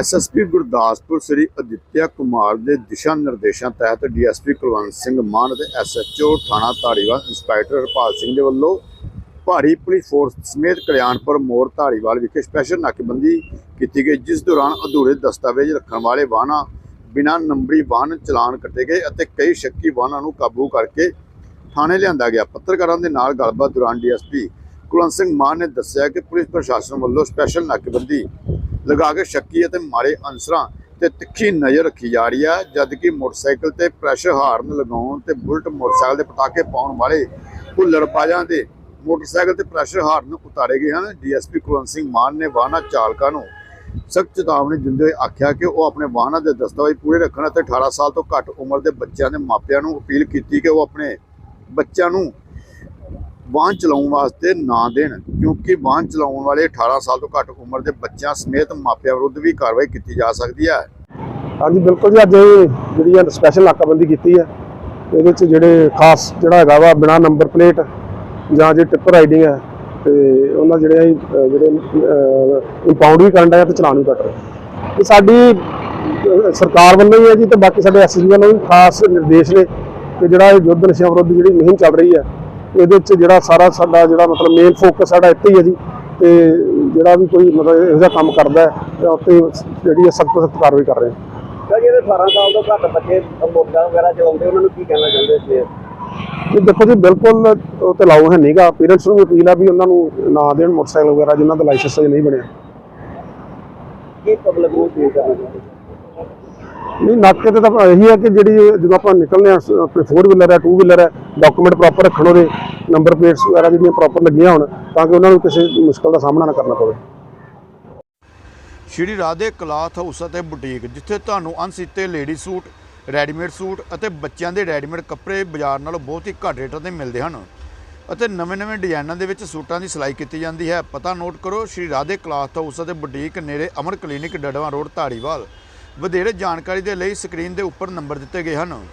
SSP Gurdaspur Shri Aditya Kumar ਦੇ ਦਿਸ਼ਾ ਨਿਰਦੇਸ਼ਾਂ ਤਹਿਤ ਡੀਐਸਪੀ ਕੁਲਵੰਤ ਸਿੰਘ ਮਾਨ ਅਤੇ ਐਸਐਚਓ ਥਾਣਾ ਧਾਰੀਵਾਲ ਇੰਸਪੈਕਟਰ ਹਰਪਾਲ ਸਿੰਘ ਦੇ ਵੱਲੋਂ ਭਾਰੀ ਪੁਲਿਸ ਫੋਰਸ ਸਮੇਤ ਕਲਿਆਣਪੁਰ ਮੋੜ ਧਾਰੀਵਾਲ ਵਿਖੇ ਸਪੈਸ਼ਲ ਨਾਕੇਬੰਦੀ ਕੀਤੀ ਗਈ, ਜਿਸ ਦੌਰਾਨ ਅਧੂਰੇ ਦਸਤਾਵੇਜ਼ ਰੱਖਣ ਵਾਲੇ ਵਾਹਨਾਂ ਬਿਨਾਂ ਨੰਬਰੀ ਵਾਹਨ ਚਲਾਨ ਕੱਟੇ ਗਏ ਅਤੇ ਕਈ ਸ਼ੱਕੀ ਵਾਹਨਾਂ ਨੂੰ ਕਾਬੂ ਕਰਕੇ ਥਾਣੇ ਲਿਆਂਦਾ ਗਿਆ। ਪੱਤਰਕਾਰਾਂ ਦੇ ਨਾਲ ਗੱਲਬਾਤ ਦੌਰਾਨ ਡੀਐਸਪੀ ਕੁਲਵੰਤ ਸਿੰਘ ਮਾਨ ਨੇ ਦੱਸਿਆ ਕਿ ਪੁਲਿਸ ਪ੍ਰਸ਼ਾਸਨ ਵੱਲੋਂ ਸਪੈਸ਼ਲ ਨਾਕੇਬੰਦੀ ਲਗਾ ਕੇ ਸ਼ੱਕੀ ਅਤੇ ਮਾੜੇ ਅਨਸਰਾਂ ਤੇ ਤਿੱਖੀ ਨਜ਼ਰ ਰੱਖੀ ਜਾ ਰਹੀ ਹੈ, ਜਦਕਿ ਮੋਟਰਸਾਈਕਲ ਤੇ ਪ੍ਰੈਸ਼ਰ ਹਾਰਨ ਲਗਾਉਣ ਤੇ ਬੁਲਟ ਮੋਟਰਸਾਈਕਲ ਦੇ ਪਟਾਕੇ ਪਾਉਣ ਵਾਲੇ ਹੁੱਲੜਬਾਜ਼ਾਂ ਦੇ ਮੋਟਰਸਾਈਕਲ ਤੇ ਪ੍ਰੈਸ਼ਰ ਹਾਰਨ ਉਤਾਰੇ ਗਏ ਹਨ। ਡੀਐਸਪੀ ਕੁਲਵੰਤ ਸਿੰਘ ਮਾਨ ਨੇ ਵਾਹਨਾਂ ਚਾਲਕਾਂ ਨੂੰ ਸਖਤ ਚੇਤਾਵਨੀ ਦਿੰਦੇ ਹੋਏ ਆਖਿਆ ਕਿ ਉਹ ਆਪਣੇ ਵਾਹਨਾਂ ਦੇ ਦਸਤਾਵੇਜ਼ ਪੂਰੇ ਰੱਖਣ ਅਤੇ 18 ਸਾਲ ਤੋਂ ਘੱਟ ਉਮਰ ਦੇ ਬੱਚਿਆਂ ਦੇ ਮਾਪਿਆਂ ਨੂੰ ਅਪੀਲ ਕੀਤੀ ਕਿ ਉਹ ਆਪਣੇ ਬੱਚਿਆਂ ਨੂੰ ਵਾਹਨ ਚਲਾਉਣ ਵਾਸਤੇ ਨਾ ਦੇਣ ਕਿਉਂਕਿ ਵਾਹਨ ਚਲਾਉਣ ਵਾਲੇ 18 ਸਾਲ ਤੋਂ ਘੱਟ ਉਮਰ ਦੇ ਬੱਚਿਆਂ ਸਮੇਤ ਮਾਪਿਆਂ ਵਿਰੁੱਧ ਵੀ ਕਾਰਵਾਈ ਕੀਤੀ ਜਾ ਸਕਦੀ ਹੈ। ਹਾਂਜੀ ਬਿਲਕੁਲ ਜੀ ਅੱਜ ਇਹ ਜਿਹੜੀ ਆ ਸਪੈਸ਼ਲ ਨਾਕਾਬੰਦੀ ਕੀਤੀ ਹੈ। ਇਹਦੇ ਵਿੱਚ ਜਿਹੜੇ ਖਾਸ ਜਿਹੜਾ ਹੈਗਾ ਵਾ ਬਿਨਾ ਨੰਬਰ ਪਲੇਟ ਜਾਂ ਜੇ ਟਿੱਪਰ ਰਾਈਡਿੰਗ ਹੈ ਤੇ ਉਹਨਾਂ ਜਿਹੜੇ ਅਸੀਂ, ਜਿਹੜੇ ਇੰਪਾਊਂਡ ਵੀ ਕਰਨ ਦਾ ਤੇ ਚਲਾਨ ਵੀ ਕੱਟ ਰਹੇ। ਇਹ ਸਾਡੀ ਸਰਕਾਰ ਵੱਲੋਂ ਹੀ ਹੈ ਜੀ ਤੇ ਬਾਕੀ ਸਾਡੇ ਐਸਐਸਬੀ ਵੱਲੋਂ ਵੀ ਖਾਸ ਨਿਰਦੇਸ਼ ਨੇ ਕਿ ਜਿਹੜਾ ਇਹ ਯੁੱਧ ਨਸ਼ਿਆਂ ਵਿਰੁੱਧ ਜਿਹੜੀ ਮੁਹਿੰਮ ਚੱਲ ਰਹੀ ਹੈ ਇਹਦੇ ਵਿੱਚ ਜਿਹੜਾ ਸਾਰਾ ਸਾਡਾ ਜਿਹੜਾ ਮਤਲਬ ਮੇਨ ਫੋਕਸ ਸਾਡਾ ਇੱਥੇ ਹੀ ਹੈ ਜੀ। ਤੇ ਜਿਹੜਾ ਵੀ ਕੋਈ ਮਤਲਬ ਇਹੋ ਜਿਹਾ ਕੰਮ ਕਰਦਾ ਹੈ ਤੇ ਉੱਤੇ ਜਿਹੜੀ ਹੈ ਸਖਤ ਸਖਤ ਕਾਰਵਾਈ ਕਰ ਰਹੇ ਹਾਂ। ਸਰ ਜਿਹੜੇ 18 ਸਾਲ ਤੋਂ ਘੱਟ ਬੱਚੇ ਮੋਟਰਸਾਈਕਲ ਵਗੈਰਾ ਚਲਾਉਂਦੇ ਉਹਨਾਂ ਨੂੰ ਕੀ ਕਹਿਣਾ ਚਾਹੁੰਦੇ ਸੀ ਇਹ ਦੇਖੋ ਜੀ ਬਿਲਕੁਲ ਉਹ ਤੇ ਲਾਉ ਹੈ ਨਹੀਂਗਾ ਪੇਰੈਂਟਸ ਨੂੰ ਵੀ ਅਪੀਲ ਆ ਵੀ ਉਹਨਾਂ ਨੂੰ ਨਾ ਦੇਣ ਮੋਟਰਸਾਈਕਲ ਵਗੈਰਾ ਜਿਨ੍ਹਾਂ ਦਾ ਲਾਇਸੈਂਸ ਨਹੀਂ ਬਣਿਆ। ਕੀ ਪਬਲਿਕ ਨੂੰ ਫੀਲ ਕਰਨਾ ਚਾਹੁੰਦੇ ਨਹੀਂ, ਨਾਕੇ ਤੇ ਤਾਂ ਇਹੀ ਹੈ ਕਿ ਜਿਹੜੀ ਜਦੋਂ ਆਪਾਂ ਨਿਕਲਦੇ ਆ ਆਪਣੇ 4 ਵੀਲਰ ਹੈ 2 ਵੀਲਰ ਹੈ ਡਾਕੂਮੈਂਟ ਪ੍ਰੋਪਰ ਰੱਖਣ ਉਹਦੇ ਨੰਬਰ ਪਲੇਟਸ ਵਗੈਰਾ ਜਿਹੜੀਆਂ ਪ੍ਰੋਪਰ ਲੱਗੀਆਂ ਹੋਣ, ਤਾਂ ਕਿ ਉਹਨਾਂ ਨੂੰ ਕਿਸੇ ਮੁਸ਼ਕਲ ਦਾ ਸਾਹਮਣਾ ਨਾ ਕਰਨਾ ਪਵੇ। ਸ਼੍ਰੀ ਰਾਧੇ ਕਲਾਥ ਹਾਊਸ ਅਤੇ ਬੁਟੀਕ, ਜਿੱਥੇ ਤੁਹਾਨੂੰ ਅਣਸੀਤੇ ਲੇਡੀ ਸੂਟ, ਰੈਡੀਮੇਡ ਸੂਟ ਅਤੇ ਬੱਚਿਆਂ ਦੇ ਰੈਡੀਮੇਡ ਕੱਪੜੇ ਬਾਜ਼ਾਰ ਨਾਲੋਂ ਬਹੁਤ ਹੀ ਘੱਟ ਰੇਟਾਂ ਤੇ ਮਿਲਦੇ ਹਨ ਅਤੇ ਨਵੇਂ-ਨਵੇਂ ਡਿਜ਼ਾਈਨਾਂ ਦੇ ਵਿੱਚ ਸੂਟਾਂ ਦੀ ਸਿਲਾਈ ਕੀਤੀ ਜਾਂਦੀ ਹੈ। ਪਤਾ ਨੋਟ ਕਰੋ, ਸ਼੍ਰੀ ਰਾਧੇ ਕਲਾਥ ਹਾਊਸ ਅਤੇ ਬੁਟੀਕ ਨੇੜੇ ਅਮਰ ਕਲੀਨਿਕ ਡੜਵਾ ਰੋਡ, ਧਾਰੀਵਾਲ। ਵਧੇਰੇ ਜਾਣਕਾਰੀ ਦੇ ਲਈ ਸਕਰੀਨ ਦੇ ਉੱਪਰ ਨੰਬਰ ਦਿੱਤੇ ਗਏ ਹਨ।